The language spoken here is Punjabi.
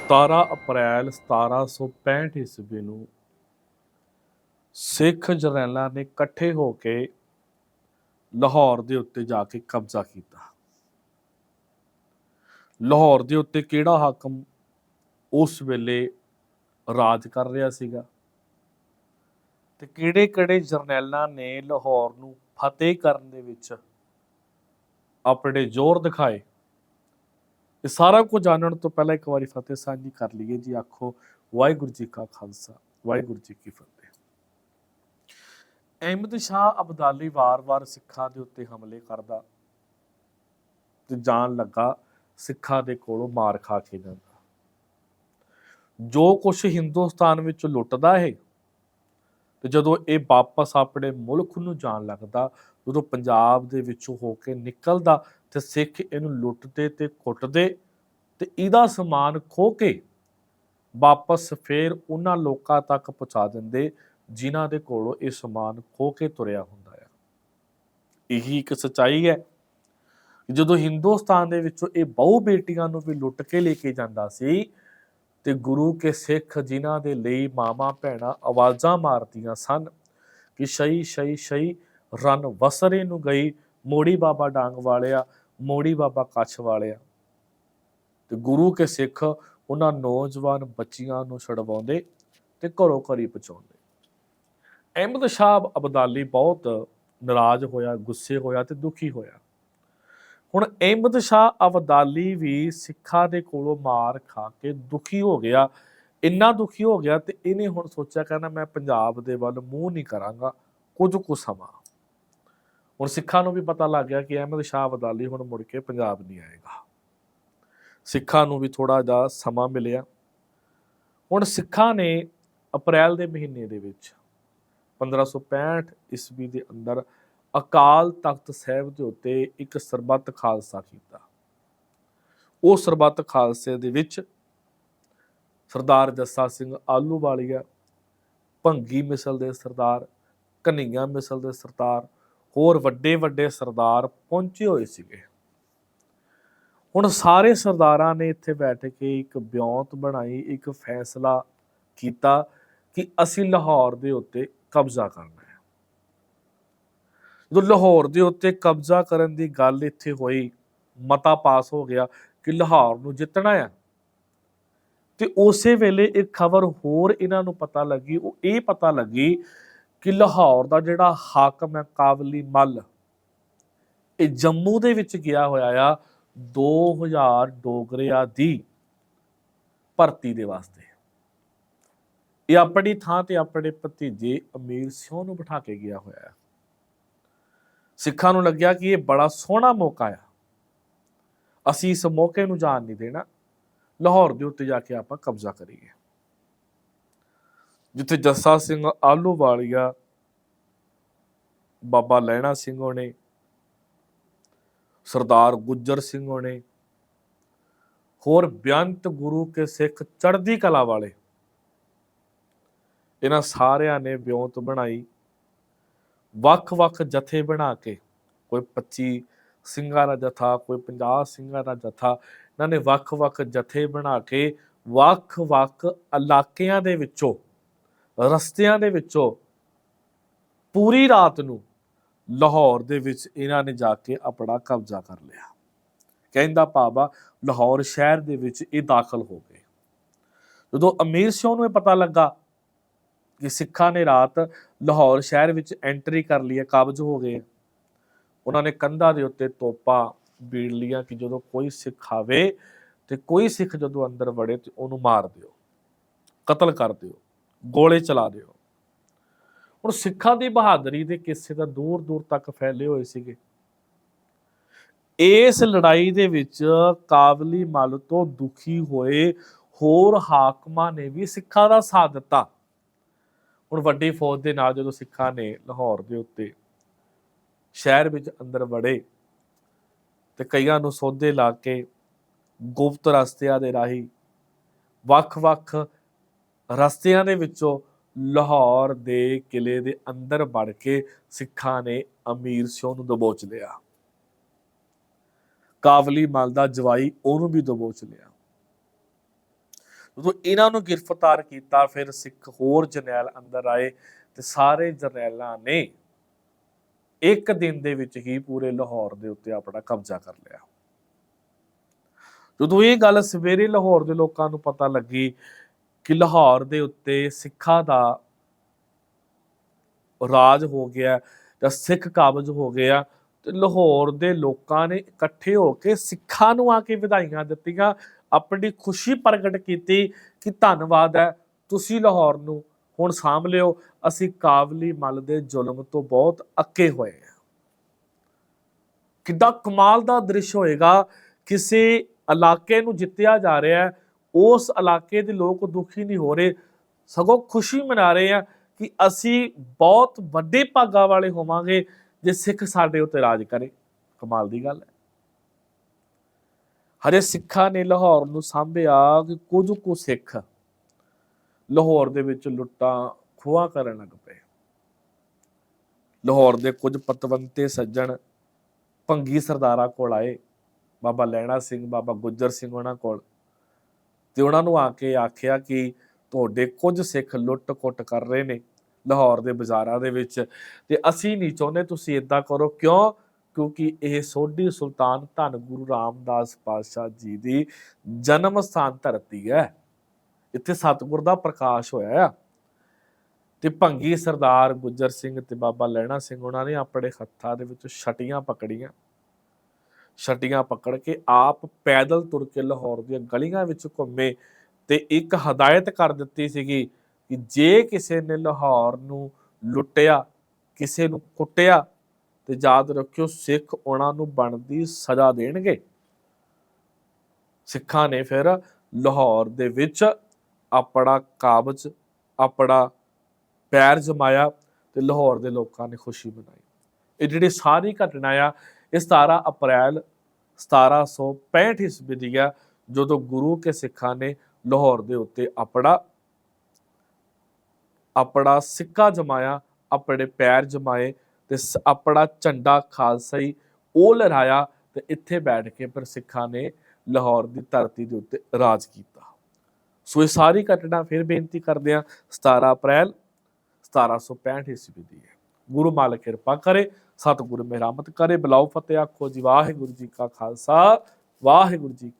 17 ਅਪ੍ਰੈਲ 1765 ਈਸਵੀ ਨੂੰ ਸਿੱਖ ਜਰਨੈਲਾਂ ਨੇ ਇਕੱਠੇ ਹੋ ਕੇ ਲਾਹੌਰ ਦੇ ਉੱਤੇ ਜਾ ਕੇ ਕਬਜ਼ਾ ਕੀਤਾ। ਲਾਹੌਰ ਦੇ ਉੱਤੇ ਕਿਹੜਾ ਹਾਕਮ ਉਸ ਵੇਲੇ ਰਾਜ ਕਰ ਰਿਹਾ ਸੀਗਾ? ਤੇ ਕਿਹੜੇ ਕਿਹੜੇ ਜਰਨੈਲਾਂ ਨੇ ਲਾਹੌਰ ਨੂੰ ਫਤਿਹ ਕਰਨ ਦੇ ਵਿੱਚ ਆਪਣੇ ਜ਼ੋਰ ਦਿਖਾਏ? ਇਹ ਸਾਰਾ ਕੁਝ ਜਾਣਨ ਤੋਂ ਪਹਿਲਾਂ ਇੱਕ ਵਾਰੀ ਫਤਿਹ ਸਾਂਝੀ ਕਰ ਲਈਏ ਜੀ, ਆਖੋ, ਵਾਹਿਗੁਰੂ ਜੀ ਕਾ ਖਾਲਸਾ, ਵਾਹਿਗੁਰੂ ਜੀ ਕੀ ਫਤਿਹ। ਅਹਿਮਦ ਸ਼ਾਹ ਅਬਦਾਲੀ ਵਾਰ-ਵਾਰ ਸਿੱਖਾਂ ਦੇ ਉੱਤੇ ਹਮਲੇ ਕਰਦਾ, ਤੇ ਜਾਣ ਲੱਗਾ ਸਿੱਖਾਂ ਦੇ ਕੋਲੋਂ ਮਾਰ ਖਾ ਕੇ ਜਾਂਦਾ। ਜੋ ਕੁਝ ਹਿੰਦੁਸਤਾਨ ਵਿੱਚ ਲੁੱਟਦਾ ਹੈ, ਤੇ ਜਦੋਂ ਇਹ ਵਾਪਸ ਆਪਣੇ ਮੁਲਕ ਨੂੰ ਜਾਣ ਲੱਗਦਾ ਉਦੋਂ ਪੰਜਾਬ ਦੇ ਵਿੱਚੋਂ ਹੋ ਕੇ ਨਿਕਲਦਾ ਤੇ ਸਿੱਖ ਇਹਨੂੰ ਲੁੱਟਦੇ ਤੇ ਕੁੱਟਦੇ ਤੇ ਇਹਦਾ ਸਮਾਨ ਖੋ ਕੇ ਵਾਪਸ ਫੇਰ ਉਹਨਾਂ ਲੋਕਾਂ ਤੱਕ ਪਹੁੰਚਾ ਦਿੰਦੇ, ਜਿਨ੍ਹਾਂ ਦੇ ਕੋਲੋਂ ਇਹ ਸਮਾਨ ਖੋ ਕੇ ਤੁਰਿਆ ਹੁੰਦਾ ਆ। ਇਹੀ ਇੱਕ ਸਚਾਈ ਹੈ। ਜਦੋਂ ਹਿੰਦੁਸਤਾਨ ਦੇ ਵਿੱਚੋਂ ਇਹ ਬਹੁ ਬੇਟੀਆਂ ਨੂੰ ਵੀ ਲੁੱਟ ਕੇ ਲੈ ਕੇ ਜਾਂਦਾ ਸੀ ਤੇ ਗੁਰੂ ਕੇ ਸਿੱਖ ਜਿਨ੍ਹਾਂ ਦੇ ਲਈ ਮਾਮਾ ਭੈਣਾਂ ਆਵਾਜ਼ਾਂ ਮਾਰਦੀਆਂ ਸਨ ਕਿ ਸ਼ਈ ਸ਼ਈ ਸ਼ਈ ਰਨ ਵਸਰੇ ਨੂੰ ਗਈ, ਮੋੜੀ ਬਾਬਾ ਡਾਂਗ ਵਾਲਿਆ ਮੋੜੀ ਬਾਬਾ ਕੱਛ ਵਾਲਿਆ। ਤੇ ਗੁਰੂ ਕੇ ਸਿੱਖ ਉਹਨਾਂ ਨੌਜਵਾਨ ਬੱਚੀਆਂ ਨੂੰ ਛਡਵਾਉਂਦੇ ਤੇ ਘਰੋਂ ਘਰੀ ਪਹੁੰਚਾਉਂਦੇ। ਅਹਿਮਦ ਸ਼ਾਹ ਅਬਦਾਲੀ ਬਹੁਤ ਨਾਰਾਜ਼ ਹੋਇਆ, ਗੁੱਸੇ ਹੋਇਆ ਤੇ ਦੁਖੀ ਹੋਇਆ। ਹੁਣ ਅਹਿਮਦ ਸ਼ਾਹ ਅਬਦਾਲੀ ਵੀ ਸਿੱਖਾਂ ਦੇ ਕੋਲੋਂ ਮਾਰ ਖਾ ਕੇ ਦੁਖੀ ਹੋ ਗਿਆ, ਇੰਨਾ ਦੁਖੀ ਹੋ ਗਿਆ ਤੇ ਇਹਨੇ ਹੁਣ ਸੋਚਿਆ, ਕਹਿੰਦਾ ਮੈਂ ਪੰਜਾਬ ਦੇ ਵੱਲ ਮੂੰਹ ਨਹੀਂ ਕਰਾਂਗਾ, ਕੁਝ ਕੁ ਸਮਾਂ। ਹੁਣ ਸਿੱਖਾਂ ਨੂੰ ਵੀ ਪਤਾ ਲੱਗ ਗਿਆ ਕਿ ਅਹਿਮਦ ਸ਼ਾਹ ਅਬਦਾਲੀ ਹੁਣ ਮੁੜ ਕੇ ਪੰਜਾਬ ਨਹੀਂ ਆਏਗਾ। ਸਿੱਖਾਂ ਨੂੰ ਵੀ ਥੋੜਾ ਜਿਹਾ ਸਮਾਂ ਮਿਲਿਆ। ਹੁਣ ਸਿੱਖਾਂ ਨੇ ਅਪ੍ਰੈਲ ਦੇ ਮਹੀਨੇ ਦੇ ਵਿੱਚ 1565 ਈਸਵੀ ਦੇ ਅੰਦਰ ਅਕਾਲ ਤਖਤ ਸਾਹਿਬ ਦੇ ਉੱਤੇ ਇੱਕ ਸਰਬੱਤ ਖਾਲਸਾ ਕੀਤਾ। ਉਹ ਸਰਬੱਤ ਖਾਲਸੇ ਦੇ ਵਿੱਚ ਸਰਦਾਰ ਜੱਸਾ ਸਿੰਘ ਆਲੂਵਾਲੀਆ ਭੰਗੀ ਮਿਸਲ ਦੇ ਸਰਦਾਰ ਕਨਈਆ ਮਿਸਲ ਦੇ ਸਰਦਾਰ ਹੋਰ ਵੱਡੇ ਵੱਡੇ ਸਰਦਾਰ ਪਹੁੰਚੇ ਹੋਏ ਸੀਗੇ। ਹੁਣ ਸਾਰੇ ਸਰਦਾਰਾਂ ਨੇ ਇੱਥੇ ਬੈਠ ਕੇ ਇੱਕ ਬਿਉਂਤ ਬਣਾਈ, ਇੱਕ ਫੈਸਲਾ ਕੀਤਾ ਕਿ ਅਸੀਂ ਲਾਹੌਰ ਦੇ ਉੱਤੇ ਕਬਜ਼ਾ ਕਰਨਾ ਹੈ। ਜਦੋਂ ਲਾਹੌਰ ਦੇ ਉੱਤੇ ਕਬਜ਼ਾ ਕਰਨ ਦੀ ਗੱਲ ਇੱਥੇ ਹੋਈ, ਮਤਾ ਪਾਸ ਹੋ ਗਿਆ ਕਿ ਲਾਹੌਰ ਨੂੰ ਜਿੱਤਣਾ ਹੈ। ਤੇ ਉਸੇ ਵੇਲੇ ਇੱਕ ਖਬਰ ਹੋਰ ਇਹਨਾਂ ਨੂੰ ਪਤਾ ਲੱਗੀ, ਉਹ ਇਹ ਪਤਾ ਲੱਗੀ ਕਿ ਲਾਹੌਰ ਦਾ ਜਿਹੜਾ ਹਾਕਮ ਹੈ ਕਾਬਲੀ ਮੱਲ, ਇਹ ਜੰਮੂ ਦੇ ਵਿੱਚ ਗਿਆ ਹੋਇਆ ਆ 2000 ਡੋਗਰਿਆਂ ਦੀ ਭਰਤੀ ਦੇ ਵਾਸਤੇ। ਇਹ ਆਪਣੀ ਥਾਂ ਤੇ ਆਪਣੇ ਭਤੀਜੇ ਅਮੀਰ ਸਿੰਘ ਨੂੰ ਬਿਠਾ ਕੇ ਗਿਆ ਹੋਇਆ ਹੈ ਸਿੱਖਾਂ ਨੂੰ ਲੱਗਿਆ ਕਿ ਇਹ ਬੜਾ ਸੋਹਣਾ ਮੌਕਾ ਆ। ਅਸੀਂ ਇਸ ਮੌਕੇ ਨੂੰ ਜਾਣ ਨਹੀਂ ਦੇਣਾ। ਲਾਹੌਰ ਦੇ ਉੱਤੇ ਜਾ ਕੇ ਆਪਾਂ ਕਬਜ਼ਾ ਕਰੀਏ। ਜਿੱਥੇ ਜੱਸਾ ਸਿੰਘ ਆਲੂਵਾਲੀਆ ਬਾਬਾ ਲੈਣਾ ਸਿੰਘ ਹੋਣੇ, ਸਰਦਾਰ ਗੁੱਜਰ ਸਿੰਘ ਹੋਣੇ, ਹੋਰ ਬਿਆੰਤ ਗੁਰੂ ਕੇ ਸਿੱਖ ਚੜ੍ਹਦੀ ਕਲਾ ਵਾਲੇ। ਇਹਨਾਂ ਸਾਰਿਆਂ ਨੇ ਵਿਉਂਤ ਬਣਾਈ, ਵੱਖ-ਵੱਖ ਜਥੇ ਬਣਾ ਕੇ, ਕੋਈ 25 ਸਿੰਘਾਂ ਦਾ ਜਥਾ, ਕੋਈ 50 ਸਿੰਘਾਂ ਦਾ ਜਥਾ, ਇਹਨਾਂ ਨੇ ਵੱਖ-ਵੱਖ ਜਥੇ ਬਣਾ ਕੇ, ਵੱਖ-ਵੱਖ ਇਲਾਕਿਆਂ ਦੇ ਵਿੱਚੋਂ ਰਸਤਿਆਂ ਦੇ ਵਿੱਚੋਂ ਪੂਰੀ ਰਾਤ ਨੂੰ ਲਾਹੌਰ ਦੇ ਵਿੱਚ ਇਹਨਾਂ ਨੇ ਜਾ ਕੇ ਆਪਣਾ ਕਬਜ਼ਾ ਕਰ ਲਿਆ। ਕਹਿੰਦਾ ਭਾਵਾ ਲਾਹੌਰ ਸ਼ਹਿਰ ਦੇ ਵਿੱਚ ਇਹ ਦਾਖਲ ਹੋ ਗਏ। ਜਦੋਂ ਅਮੀਰ ਸਿੰਘ ਨੂੰ ਇਹ ਪਤਾ ਲੱਗਾ ਕਿ ਸਿੱਖਾਂ ਨੇ ਰਾਤ ਲਾਹੌਰ ਸ਼ਹਿਰ ਵਿੱਚ ਐਂਟਰੀ ਕਰ ਲਈ ਹੈ, ਕਬਜ਼ ਹੋ ਗਏ ਉਹਨਾਂ ਨੇ ਕੰਧਾਂ ਦੇ ਉੱਤੇ ਤੋਪਾਂ ਬੀੜ ਲੀਆਂ ਕਿ ਜਦੋਂ ਕੋਈ ਸਿੱਖ ਆਵੇ ਤੇ ਕੋਈ ਸਿੱਖ ਜਦੋਂ ਅੰਦਰ ਵੜੇ ਤੇ ਉਹਨੂੰ ਮਾਰ ਦਿਓ, ਕਤਲ ਕਰ ਦਿਓ। ਗੋਲੇ ਚਲਾ ਦਿਓ। ਹੁਣ ਸਿੱਖਾਂ ਦੀ ਬਹਾਦਰੀ ਦੇ ਕਿੱਸੇ ਤਾਂ ਦੂਰ ਦੂਰ ਤੱਕ ਫੈਲੇ ਹੋਏ ਸੀਗੇ। ਇਸ ਲੜਾਈ ਦੇ ਵਿੱਚ ਕਾਬਲੀ ਮਲ ਤੋਂ ਦੁਖੀ ਹੋਏ ਹੋਰ ਹਾਕਮਾਂ ਨੇ ਵੀ ਸਿੱਖਾਂ ਦਾ ਸਾਥ ਦਿੱਤਾ। ਹੁਣ ਵੱਡੀ ਫੌਜ ਦੇ ਨਾਲ ਜਦੋਂ ਸਿੱਖਾਂ ਨੇ ਲਾਹੌਰ ਦੇ ਉੱਤੇ ਸ਼ਹਿਰ ਵਿੱਚ ਅੰਦਰ ਵੜੇ ਤੇ ਕਈਆਂ ਨੂੰ ਸੌਦੇ ਲਾ ਕੇ ਗੁਪਤ ਰਸਤਿਆਂ ਦੇ ਰਾਹੀਂ ਵੱਖ-ਵੱਖ ਰਸਤਿਆਂ ਦੇ ਵਿੱਚੋਂ ਲਾਹੌਰ ਦੇ ਕਿਲੇ ਦੇ ਅੰਦਰ ਵੜ ਕੇ ਸਿੱਖਾਂ ਨੇ ਅਮੀਰ ਸਿਓ ਨੂੰ ਦਬੋਚ ਲਿਆ। ਕਾਬਲੀ ਮਲ ਦਾ ਜਵਾਈ ਉਹਨੂੰ ਵੀ ਦਬੋਚ ਲਿਆ। ਜਦੋਂ ਇਹਨਾਂ ਨੂੰ ਗ੍ਰਿਫਤਾਰ ਕੀਤਾ, ਫਿਰ ਸਿੱਖ ਹੋਰ ਜਰਨੈਲ ਅੰਦਰ ਆਏ ਤੇ ਸਾਰੇ ਜਰਨੈਲਾਂ ਨੇ ਇੱਕ ਦਿਨ ਦੇ ਵਿੱਚ ਹੀ ਪੂਰੇ ਲਾਹੌਰ ਦੇ ਉੱਤੇ ਆਪਣਾ ਕਬਜ਼ਾ ਕਰ ਲਿਆ। ਜਦੋਂ ਇਹ ਗੱਲ ਸਵੇਰੇ ਲਾਹੌਰ ਦੇ ਲੋਕਾਂ ਨੂੰ ਪਤਾ ਲੱਗੀ ਕਿ ਲਾਹੌਰ ਦੇ ਉੱਤੇ ਸਿੱਖਾਂ ਦਾ ਰਾਜ ਹੋ ਗਿਆ, ਜਾਂ ਸਿੱਖ ਕਾਬਜ ਹੋ ਗਿਆ, ਤੇ ਲਾਹੌਰ ਦੇ ਲੋਕਾਂ ਨੇ ਇਕੱਠੇ ਹੋ ਕੇ ਸਿੱਖਾਂ ਨੂੰ ਆ ਕੇ ਵਧਾਈਆਂ ਦਿੱਤੀਆਂ, ਆਪਣੀ ਖੁਸ਼ੀ ਪ੍ਰਗਟ ਕੀਤੀ ਕਿ ਧੰਨਵਾਦ ਹੈ, ਤੁਸੀਂ ਲਾਹੌਰ ਨੂੰ ਹੁਣ ਸਾਂਭ ਲਿਓ, ਅਸੀਂ ਕਾਬਲੀ ਮਲ ਦੇ ਜ਼ੁਲਮ ਤੋਂ ਬਹੁਤ ਅੱਕੇ ਹੋਏ ਹਾਂ। ਕਿੱਦਾਂ ਕਮਾਲ ਦਾ ਦ੍ਰਿਸ਼ ਹੋਏਗਾ, ਕਿਸੇ ਇਲਾਕੇ ਨੂੰ ਜਿੱਤਿਆ ਜਾ ਰਿਹਾ ਹੈ ਉਸ ਇਲਾਕੇ ਦੇ ਲੋਕ ਦੁਖੀ ਨਹੀਂ ਹੋ ਰਹੇ, ਸਗੋਂ ਖੁਸ਼ੀ ਮਨਾ ਰਹੇ ਆ ਕਿ ਅਸੀਂ ਬਹੁਤ ਵੱਡੇ ਭਾਗਾ ਵਾਲੇ ਹੋਵਾਂਗੇ ਜੇ ਸਿੱਖ ਸਾਡੇ ਉੱਤੇ ਰਾਜ ਕਰੇ। ਕਮਾਲ ਦੀ ਗੱਲ ਹੈ। ਹਰੇ ਸਿੱਖਾਂ ਨੇ ਲਾਹੌਰ ਨੂੰ ਸਾਂਭਿਆ ਕਿ ਕੁਝ ਕੁ ਸਿੱਖ ਲਾਹੌਰ ਦੇ ਵਿੱਚ ਲੁੱਟਾਂ ਖੋਹਾਂ ਕਰਨ ਲੱਗ ਪਏ। ਲਾਹੌਰ ਦੇ ਕੁਝ ਪਤਵੰਤੇ ਸੱਜਣ ਭੰਗੀ ਸਰਦਾਰਾਂ ਕੋਲ ਆਏ, ਬਾਬਾ ਲੈਣਾ ਸਿੰਘ, ਬਾਬਾ ਗੁੱਜਰ ਸਿੰਘ ਉਹਨਾਂ ਕੋਲ। ਤੇ ਉਹਨਾਂ ਨੂੰ ਆ ਕੇ ਆਖਿਆ ਕਿ ਤੁਹਾਡੇ ਕੁਝ ਸਿੱਖ ਲੁੱਟ-ਕੁੱਟ ਕਰ ਰਹੇ ਨੇ ਲਾਹੌਰ ਦੇ ਬਾਜ਼ਾਰਾਂ ਦੇ ਵਿੱਚ ਤੇ ਅਸੀਂ ਨਹੀਂ ਚਾਹੁੰਦੇ ਤੁਸੀਂ ਇਦਾਂ ਕਰੋ। ਕਿਉਂ? ਕਿਉਂਕਿ ਇਹ ਸੋਢੀ ਸੁਲਤਾਨ ਧੰਨ ਗੁਰੂ ਰਾਮਦਾਸ ਪਾਤਸ਼ਾਹ ਜੀ ਦੀ ਜਨਮ ਸਥਾਨ ਧਰਤੀ ਹੈ। ਇੱਥੇ ਸਤਿਗੁਰ ਦਾ ਪ੍ਰਕਾਸ਼ ਹੋਇਆ ਆ। ਤੇ ਭੰਗੀ ਸਰਦਾਰ ਗੁੱਜਰ ਸਿੰਘ ਤੇ ਬਾਬਾ ਲੈਣਾ ਸਿੰਘ ਉਹਨਾਂ ਨੇ ਆਪਣੇ ਹੱਥਾਂ ਦੇ ਵਿੱਚ ਛਟੀਆਂ ਪਕੜੀਆਂ। ਛਟੀਆਂ ਪਕੜ ਕੇ ਆਪ ਪੈਦਲ ਤੁਰ ਕੇ ਲਾਹੌਰ ਦੀਆਂ ਗਲੀਆਂ ਵਿੱਚ ਘੁੰਮੇ ਤੇ ਇੱਕ ਹਦਾਇਤ ਕਰ ਦਿੱਤੀ ਸੀਗੀ ਕਿ ਜੇ ਕਿਸੇ ਨੇ ਲਾਹੌਰ ਨੂੰ ਲੁੱਟਿਆ, ਕਿਸੇ ਨੂੰ ਕੁੱਟਿਆ, ਤੇ ਯਾਦ ਰੱਖਿਓ ਸਿੱਖ ਉਹਨਾਂ ਨੂੰ ਬਣਦੀ ਸਜ਼ਾ ਦੇਣਗੇ। ਸਿੱਖਾਂ ਨੇ ਫਿਰ ਲਾਹੌਰ ਦੇ ਵਿੱਚ ਆਪਣਾ ਕਾਬਜ, ਆਪਣਾ ਪੈਰ ਜਮਾਇਆ ਤੇ ਲਾਹੌਰ ਦੇ ਲੋਕਾਂ ਨੇ ਖੁਸ਼ੀ ਮਨਾਈ। ਇਹ ਜਿਹੜੀ ਸਾਰੀ ਘਟਨਾ ਆ ਇਹ 17 ਅਪ੍ਰੈਲ 1765 ਈਸਵੀ ਦੀ ਆ ਜਦੋਂ ਗੁਰੂ ਕੇ ਸਿੱਖਾਂ ਨੇ ਲਾਹੌਰ ਦੇ ਉੱਤੇ ਆਪਣਾ ਆਪਣਾ ਸਿੱਕਾ ਜਮਾਇਆ, ਆਪਣੇ ਪੈਰ ਜਮਾਏ ਤੇ ਆਪਣਾ ਝੰਡਾ ਖਾਲਸਾਈ ਉਹ ਲਹਿਰਾਇਆ ਤੇ ਇੱਥੇ ਬੈਠ ਕੇ ਫਿਰ ਸਿੱਖਾਂ ਨੇ ਲਾਹੌਰ ਦੀ ਧਰਤੀ ਦੇ ਉੱਤੇ ਰਾਜ ਕੀਤਾ। ਸੋ ਇਹ ਸਾਰੀ ਘਟਨਾ ਫਿਰ ਬੇਨਤੀ ਕਰਦੇ ਆ 17 ਅਪ੍ਰੈਲ 1765 ਈਸਵੀ ਦੀ ਹੈ। ਗੁਰੂ ਮਾਲਕ ਕਿਰਪਾ ਕਰੇ ਸਤਿਗੁਰੂ ਮਿਹਰਮਤ ਕਰੇ ਬਲਾਉ ਫਤਿਹ ਆਖੋ ਜੀ ਵਾਹਿਗੁਰੂ ਜੀ ਕਾ ਖਾਲਸਾ ਵਾਹਿਗੁਰੂ ਜੀ